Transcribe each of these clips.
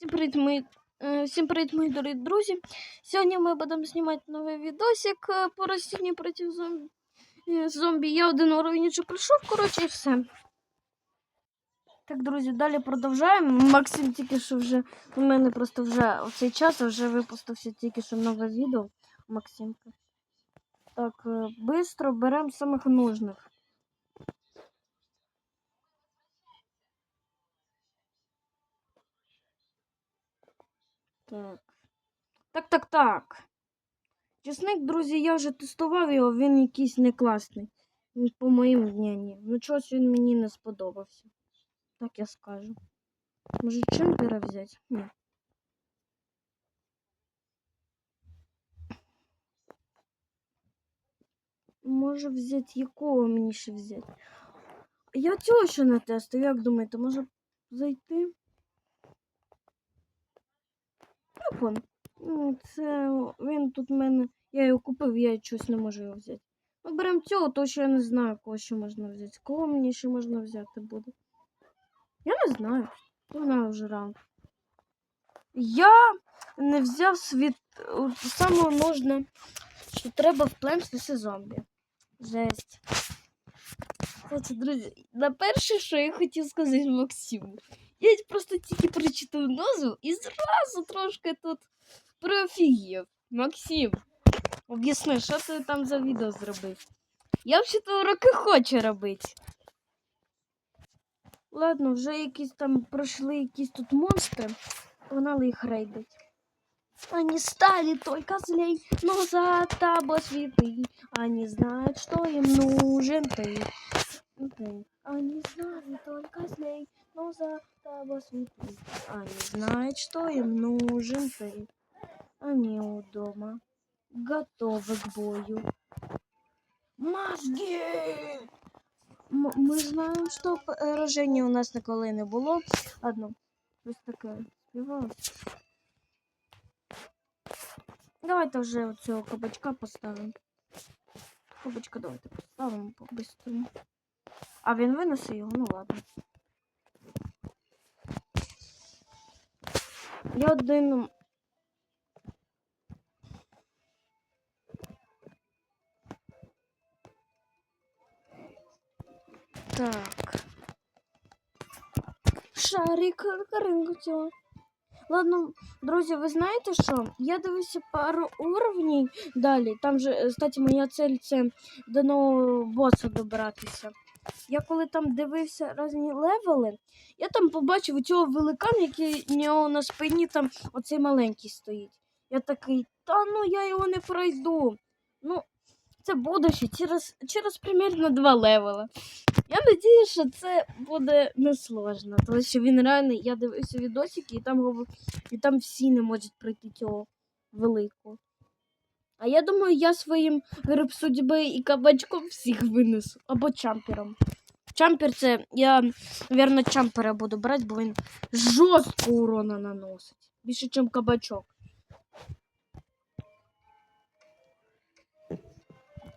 Всім привіт, мої, е, всім привіт, мої дорогі друзі. Сьогодні ми будемо знімати новий відосик е, по ростінню проти зомбі. е, зомбі. Я один уровень вже пройшов, коротше, і все. Так, друзі, далі продовжуємо. Максим тільки що вже у мене просто вже в цей час вже випустився тільки що нове відео. Максимка. Так, швидко беремо самих нужних. Так. Так, так, так. Чесник, друзі, я вже тестував його, він якийсь не класний. По моїм мненням. Ну, чогось він мені не сподобався. Так я скажу. Може, чемпера взяти? Ні. Може взяти якого мені ще взяти? Я цього ще не тестив, як думаєте, може зайти? Телефон. Ну, це він тут в мене. Я його купив, я щось не можу його взяти. Ну, беремо цього, то що я не знаю, кого ще можна взяти. Кого мені ще можна взяти буде? Я не знаю. Знаю вже ранг. Я не взяв світ саме нужне, що треба в плен списи зомбі. Жесть. Кстати, друзі, на перше, що я хотів сказати Максиму. Я просто тільки прочитав назву і зразу трошки тут профігів. Максим, об'ясни, що ти там за відео зробив? Я взагалі уроки хочу робити. Ладно, вже якісь там пройшли якісь тут монстри. Погнали їх рейдить. Они стали только злей, но за тобой святые. Они знают, что им нужен ты. Ты. Они знали только злей, но за тобой святые. Они знают, что им нужен ты. Они у дома, готовы к бою. Мозги! М- Ми знаємо, що пораження у нас ніколи не було. Ладно, щось таке співалося. Давайте вже цього кабачка поставимо. Кабачка давайте поставимо по-бистрому. А він винесе його, ну ладно. Я один. Так. Шарик ринку. Ладно, друзі, ви знаєте що? Я дивився пару уровнів далі. Там же, е, кстати, моя цель це до нового боса добратися. Я коли там дивився різні левели, я там побачив цього великана, який у нього на спині там оцей маленький стоїть. Я такий, та ну я його не пройду. Ну, це буде ще через, через примірно два левела. Я надію, що це буде несложно, тому що він реальний. Я дивився відосики, і там і там всі не можуть пройти цього великого. А я думаю, я своїм гриб судьби і кабачком всіх винесу. Або чампером. Чампер це. Я, мабуть, чампера буду брати, бо він жорстко урона наносить. Більше, ніж кабачок.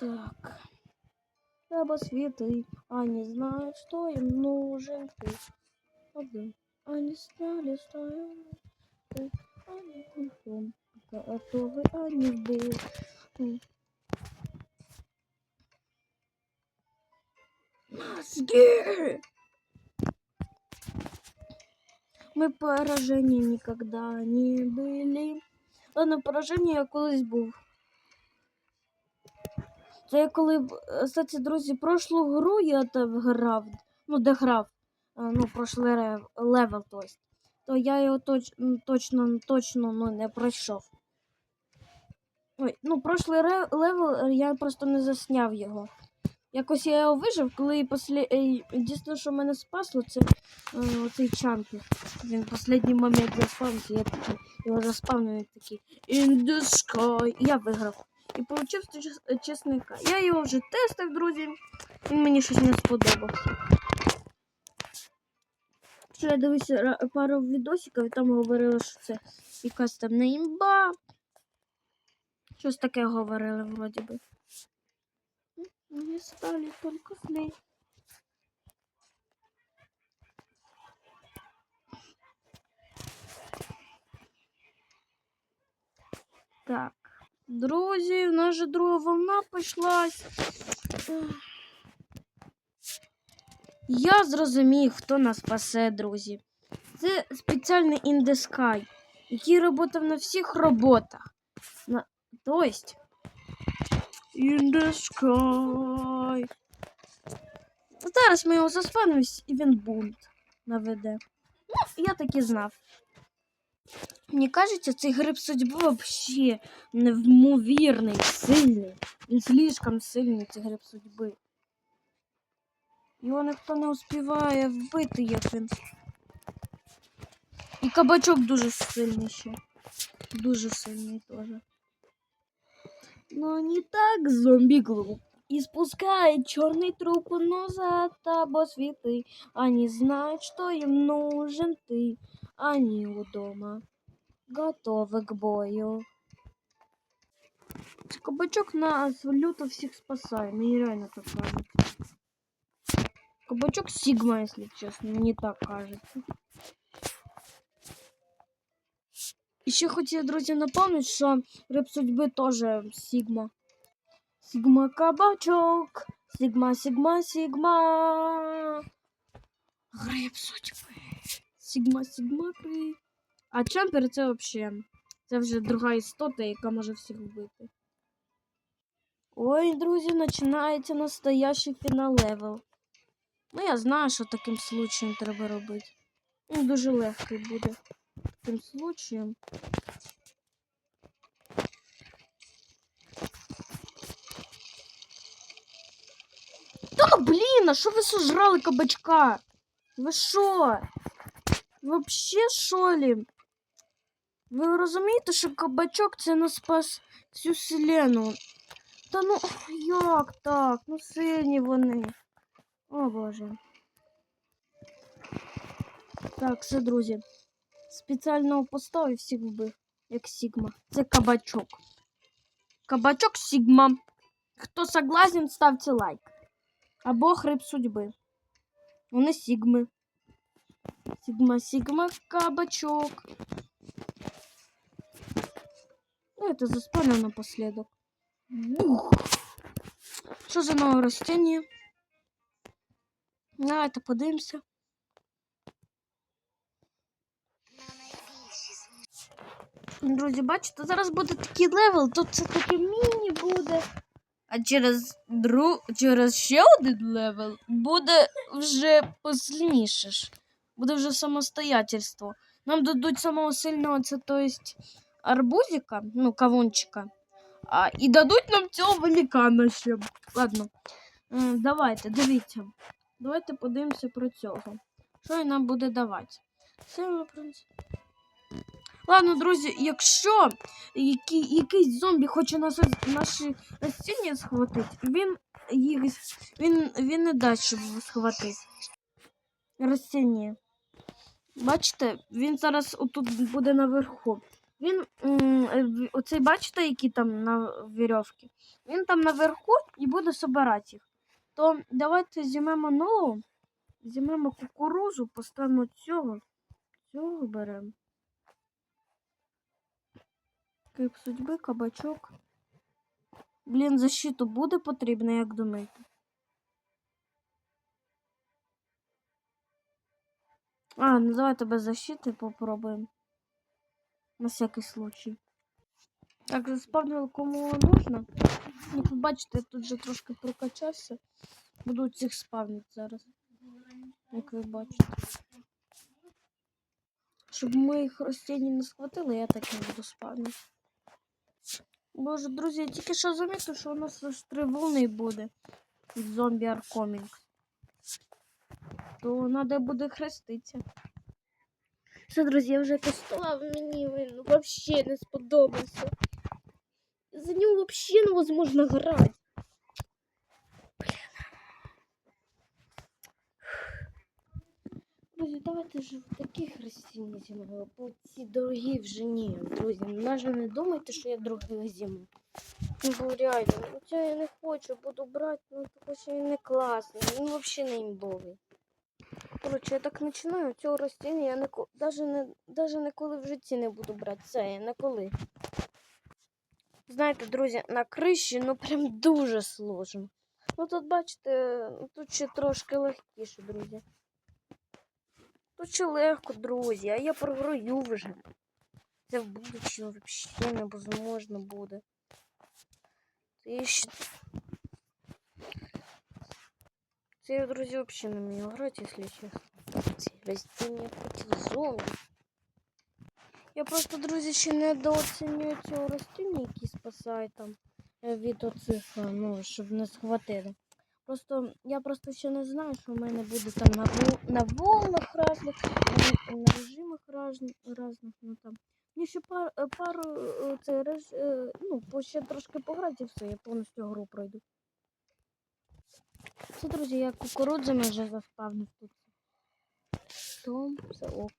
Так. Треба світи, они знают, что им нужен ты. Один. Что им ты. Они культом. Готовы они были. М. Мозги! Мы поражения никогда не были. Ладно, пораження я колись був. Це я коли, б- е, кстати, друзі, прошлу гру я там грав, ну, де грав, е, ну, прошлий рев- левел, то есть, то я його точ, м, точно, точно ну, не пройшов. Ой, ну, прошлий левел е, я просто не засняв його. Якось я його вижив, коли послі... дійсно, що мене спасло, це е, оцей чампі. Він в останній момент заспавнився, я такий, його заспавнив, такий In the sky. І я виграв. І получив чесника. Я його вже тестив, друзі. Він мені щось не сподобався. Ще я дивився пару відосиків, і там говорили, що це якась там не імба. Щось таке говорили, вроді би. Не стали тільки злей. Так. Друзі, в нас же друга волна почалась. Ех. Я зрозумів, хто нас спасе, друзі. Це спеціальний Sky, який працював на всіх роботах. На... Тобто, In the Sky. Зараз ми його заспанимось і він бунт наведе. Ну, я так і знав. Мені кажеться, цей гриб судьби вообще невмовірний, сильний. Він слишком сильний, цей гриб судьби. Його ніхто не успіває вбити, як він. І кабачок дуже сильний ще. Дуже сильний теж. Но не так зомбі глуп. И спускает черный труп назад світи. Они знают, что им нужен ты. Они у дома готовы к бою. Це Кабачок нас люто всіх спасає. Мені реально так кажется. Кабачок Сигма, если честно, мне так кажется. Еще хотів, друзі, напомнити, що риб судьби теж Сигма. Сигма кабачок. Сигма, Сигма, Сигма. Гриб судьби. Сигма, Сигма, гриб. А чемпер це взагалі. Це вже друга істота, яка може всіх вбити. Ой, друзі, починається настоящий фінал левел. Ну, я знаю, що таким случаєм треба робити. Він дуже легкий буде. Таким случаєм. Та блін, а що ви сожрали кабачка? Ви що? Вообще що ли? Ви розумієте, що кабачок це не спас всю вселену? Та ну як так? Ну сильні вони. О боже. Так, все, друзі. Спеціально поставив всіх вбив, як Сігма. Це кабачок. Кабачок Сігма. Хто согласен, ставте лайк. Або хрип судьби. Вони Сігми. Сігма, Сігма, кабачок. Ну, это заспанил напоследок. Бух. Что за новое растение? Давайте подивимося. Друзі, бачите, зараз буде такий левел, тут це таке міні буде. А через дру... через ще один левел буде вже посильніше. Буде вже самостоятельство. Нам дадуть самого сильного, це то есть арбузика, ну, кавунчика. А, і дадуть нам цього великана ще. Ладно. Е, Давайте, дивіться. Давайте подивимося про цього. Що він нам буде давати? Сильно принцип. Ладно, друзі, якщо який, якийсь зомбі хоче нас, наші растіння схватити, він їх він, він не дасть, щоб схватити. Растіння. Бачите, він зараз отут буде наверху. Він е, оцей, бачите, які там на вірьовки? Він там наверху і буде собирати їх. То давайте зімемо нову, зімемо кукурузу, поставимо цього, цього беремо. Кип судьби, кабачок. Блін, защиту буде потрібно, як думаєте? А, ну давайте без защити попробуємо. На всякий случай. Так, заспавнили кому нужно. Як ви бачите, я тут же трошки прокачався. Буду цих спавнити зараз. Як ви бачите. Щоб моїх ростінь не схватили, я так не буду спавнити. Боже, друзі, я тільки що замітив, що у нас аж три волни буде. від Зомбі Аркомінг. То треба буде хреститися. Все, друзі, я вже кастував, мені він взагалі не сподобався. За нього взагалі невозможно грати. Друзі, давайте ж в таких зимою, бо ці дорогі вже ні. Друзі, навіть не думайте, що я дорогих зиму. Ну, бо реально, ну це я не хочу, буду брати, ну що він не класний, він взагалі не імбовий. Коротше, я так починаю цього ростіння, я навіть не, даже ніколи в житті не буду брати. Це я ніколи. знаєте, друзі, на криші, ну прям дуже сложно. Ну тут, бачите, ну, тут ще трошки легкіше, друзі. Тут ще легко, друзі, а я програю вже. Це в будущем взагалі невозможно буде. Це ще... Це я, друзі, взагалі не вмію грати, якщо чесно. Ці растіння проти зомбі. Я просто, друзі, ще недооцінюю цього растіння, який спасає там від оцих, е, ну, щоб не схватили. Просто я просто ще не знаю, що в мене буде там на, на волнах разних, на, режимах разних, разних, ну там. Мені ще пар, е, пару е, це, реж... е, ну, ще трошки пограти і все, я повністю гру пройду. Це, друзі, я кукурудзами вже заспавнив тут. То все ок.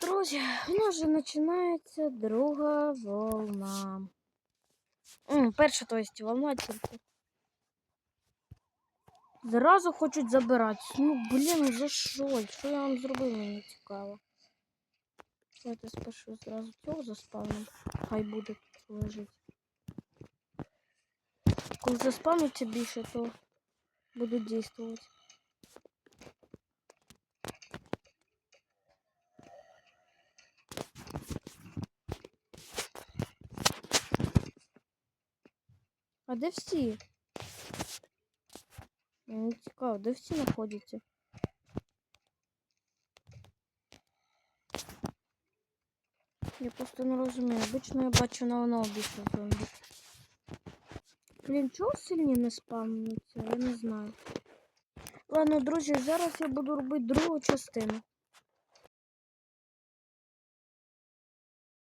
Друзі, у нас вже починається друга волна. М, перша, то есть, волна тільки. Зразу хочуть забирати. Ну, блін, за що? Що я вам зробив, мені цікаво. Давайте спершу зразу цього заспавним. Хай буде тут лежить. Коли заспавниться більше, то буду дійствувати. А де всі? Мені цікаво, де всі знаходяться? Я просто не розумію. Обично я бачу на воно обічно зомбі. Блін, чого сильні не спавнюються? Я не знаю. Ладно, друзі, зараз я буду робити другу частину.